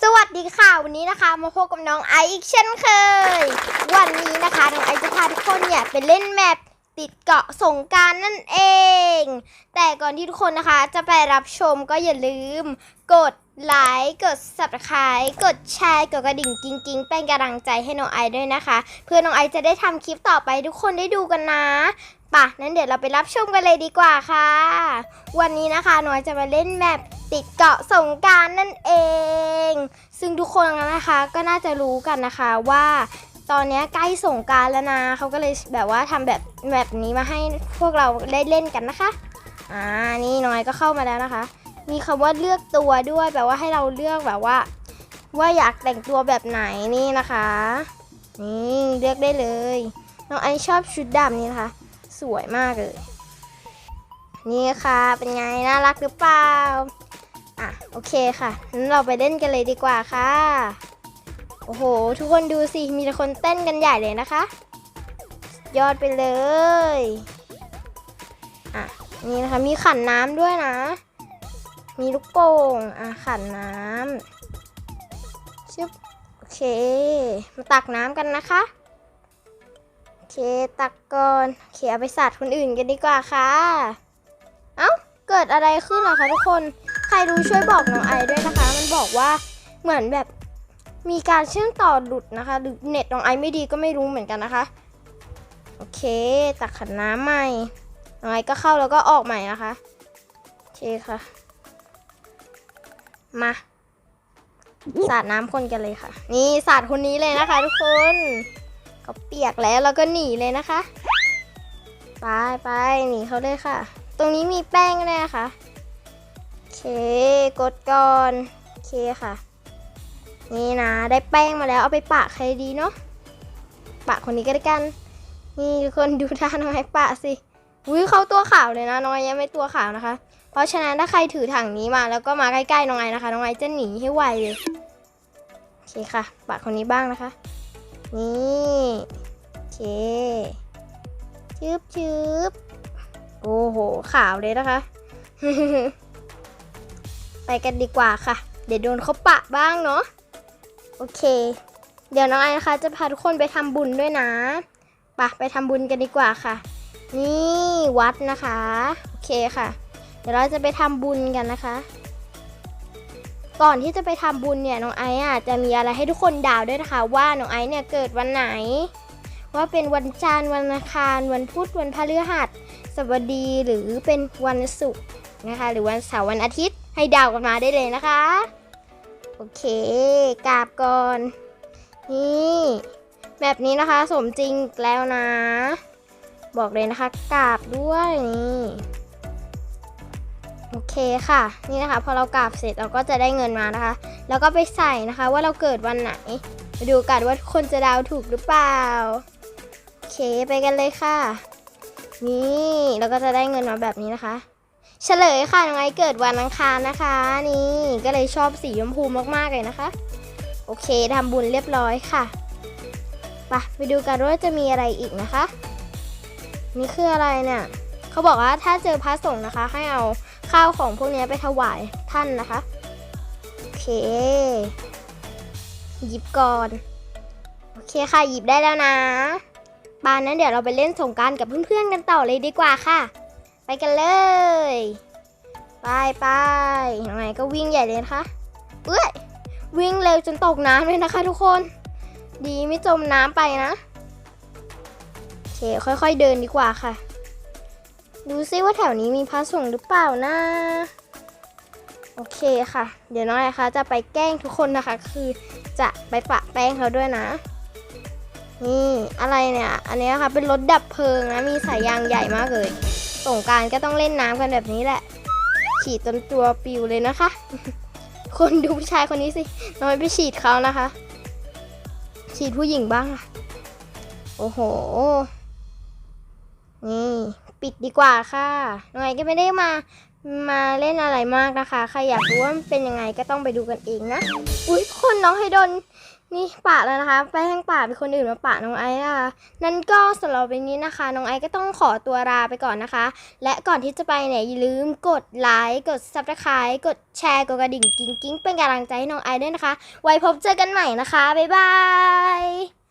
สวัสดีค่ะ วันนี้นะคะ มาพบกับน้องไอซ์อีกเช่นเคย วันนี้นะคะ น้องไอซ์จะพาทุกคนเนี่ยไปเล่นแมป ติดเกาะสงการนั่นเอง แต่ก่อนที่ทุกคนนะคะจะไปรับชมก็อย่าลืม กดไลค์กด subscribe กดแชร์กดกระดิ่งกิ้งกิ้งเป็นกำลังใจให้น้องไอด้วยนะคะ เพื่อน้องไอจะได้ทำคลิปต่อไปทุกคนได้ดูกันนะป่ะนั้นเดี๋ยวเราไปรับชมกันเลยดีกว่าค่ะ วันนี้นะคะน้อยจะมาเล่นแมปติดเกาะสงการนั่นเอง ซึ่งทุกคนนะคะก็น่าจะรู้กันนะคะว่า ตอนนี้ใกล้สงการแล้วนะเขาก็เลยแบบว่าทำแบบแบบนี้มาให้พวกเราได้เล่นกันนะคะ อ่านี่น้อยก็เข้ามาแล้วนะคะ มีคำว่าเลือกตัวด้วยแบบว่าให้เราเลือกแบบว่า ว่าอยากแต่งตัวแบบไหนนี่นะคะ นี่เลือกได้เลยน้องไอชอบชุดดำนี่นะคะ สวยมากเลย นี่ค่ะเป็นไงน่ารักหรือเปล่าอะโอเคค่ะงั้นเราไปเล่นกันเลยดีกว่าค่ะ โอ้โห ทุกคนดูสิ มีแต่คนเต้นกันใหญ่เลยนะคะ ยอดไปเลย อะ นี่นะคะ มีขันน้ำด้วยนะ มีลูกโป่ง อะ ขันน้ำชึบโอเค มาตักน้ำกันนะคะ โอเค ตักก่อนโอเคเอาไปสาดคนอื่นกันดีกว่าค่ะ เอ้า เกิดอะไรขึ้นเหรอคะทุกคน ใครรู้ช่วยบอกน้องไอด้วยนะคะ มันบอกว่าเหมือนแบบ มีการเชื่อมต่อหลุดนะคะ หรือเน็ตน้องไอไม่ดีก็ไม่รู้เหมือนกันนะคะ โอเคตักขันน้ำใหม่น้องไอก็เข้าแล้วก็ออกใหม่นะคะ โอเคค่ะ มาสาดน้ำคนกันเลยค่ะ นี่สาดคนนี้เลยนะคะ ทุกคนเขาเปียกแล้วแล้วก็หนีเลยนะคะ ไปไปหนีเขาเลยค่ะ ตรงนี้มีแป้งด้วยนะคะ โอเค กดก่อน โอเคค่ะ นี่นะ ได้แป้งมาแล้วเอาไปปะใครดีเนาะปะคนนี้ก็ได้กัน นี่ทุกคนดูท่าน้องไอ้ปะสิอุ้ยเขาตัวขาวเลยนะน้องไอ้ยังไม่ตัวขาวนะคะ เพราะฉะนั้นถ้าใครถือถังนี้มาแล้วก็มาใกล้ๆน้องไอ้นะคะน้องไอ้จะหนีให้ไวเลยโอเคค่ะปะคนนี้บ้างนะคะ นี่โอเคชึบชึบโอ้โหขาวเลยนะคะ ไปกันดีกว่าค่ะ เดี๋ยวโดนเขาปะบ้างเนาะ โอเค เดี๋ยวน้องไอนะคะ จะพาทุกคนไปทำบุญด้วยนะไปะไปทำบุญกันดีกว่าค่ะ นี่วัดนะคะ โอเคค่ะ เดี๋ยวเราจะไปทำบุญกันนะคะ ก่อนที่จะไปทำบุญเนี่ยน้องไอซ์อะจะมีอะไรให้ทุกคนดาวด้วยนะคะ ว่าน้องไอซ์เนี่ยเกิดวันไหน ว่าเป็นวันจันทร์วันอังคารวันพุธวันพฤหัสสบดีหรือเป็นวันศุกร์นะคะ หรือวันเสาร์วันอาทิตย์ให้ดาวกันมาได้เลยนะคะ เคกราบก่อน นี่แบบนี้นะคะสมจริงแล้วนะ บอกเลยนะคะกราบด้วยนี่โอเคค่ะ นี่นะคะ พอเรากราบเสร็จเราก็จะได้เงินมานะคะ แล้วก็ไปใส่นะคะว่าเราเกิดวันไหนไปดูกันว่าคนจะดาวถูกหรือเปล่าโอเคไปกันเลยค่ะ นี่แล้วก็จะได้เงินมาแบบนี้นะคะ เฉลยค่ะน้องไอซ์เกิดวันอังคารนะคะ นี่ก็เลยชอบสีชมพูมากๆเลยนะคะ โอเคทำบุญเรียบร้อยค่ะไปไปดูกันว่าจะมีอะไรอีกนะคะ นี่คืออะไรเนี่ย เขาบอกว่าถ้าเจอพระสงฆ์นะคะ ให้เอาข้าวของพวกนี้ไปถวายท่านนะคะ โอเค หยิบก่อน โอเคค่ะหยิบได้แล้วนะ บานนั้นเดี๋ยวเราไปเล่นสงการกับเพื่อนๆกันต่อเลยดีกว่าค่ะ กันเลย ไปไปยังไงก็วิ่งใหญ่เลยนะคะเอ้ยวิ่งเร็วจนตกน้ำเลยนะคะ ทุกคน ดีไม่จมน้ำไปนะโอเคค่อยๆเดินดีกว่าค่ะ ดูซิว่าแถวนี้มีพระสงฆ์หรือเปล่านะโอเคค่ะ เดี๋ยวน้อยนะคะจะไปแกล้งทุกคนนะคะ คือจะไปปะแป้งเขาด้วยนะ นี่อะไรเนี่ย อันนี้นะคะเป็นรถดับเพลิงนะ มีสายยางใหญ่มากเลย สงการก็ต้องเล่นน้ำกันแบบนี้แหละ ฉีดจนตัวปิวเลยนะคะ คนดูผู้ชายคนนี้สิน้อยไปฉีดเขานะคะ ฉีดผู้หญิงบ้างอะโอ้โห นี่ปิดดีกว่าค่ะน้อยก็ไม่ได้มามาเล่นอะไรมากนะคะ ใครอยากรู้ว่ามันเป็นยังไงก็ต้องไปดูกันเองนะ อุ้ยคนน้องไฮโดน นี่ปะแล้วนะคะ ไปแห้งปะเป็นคนอื่นมาปะน้องไอซ์นะคะนั่นก็สำหรับวันนี้นะคะ น้องไอซ์ก็ต้องขอตัวลาไปก่อนนะคะ และก่อนที่จะไปเนี่ยอย่าลืมกดไลค์กดซับสไครต์กดแชร์กดกระดิ่งกิ้งกิ้งเป็นกำลังใจให้น้องไอซ์ด้วยนะคะ ไว้พบเจอกันใหม่นะคะบ๊ายบาย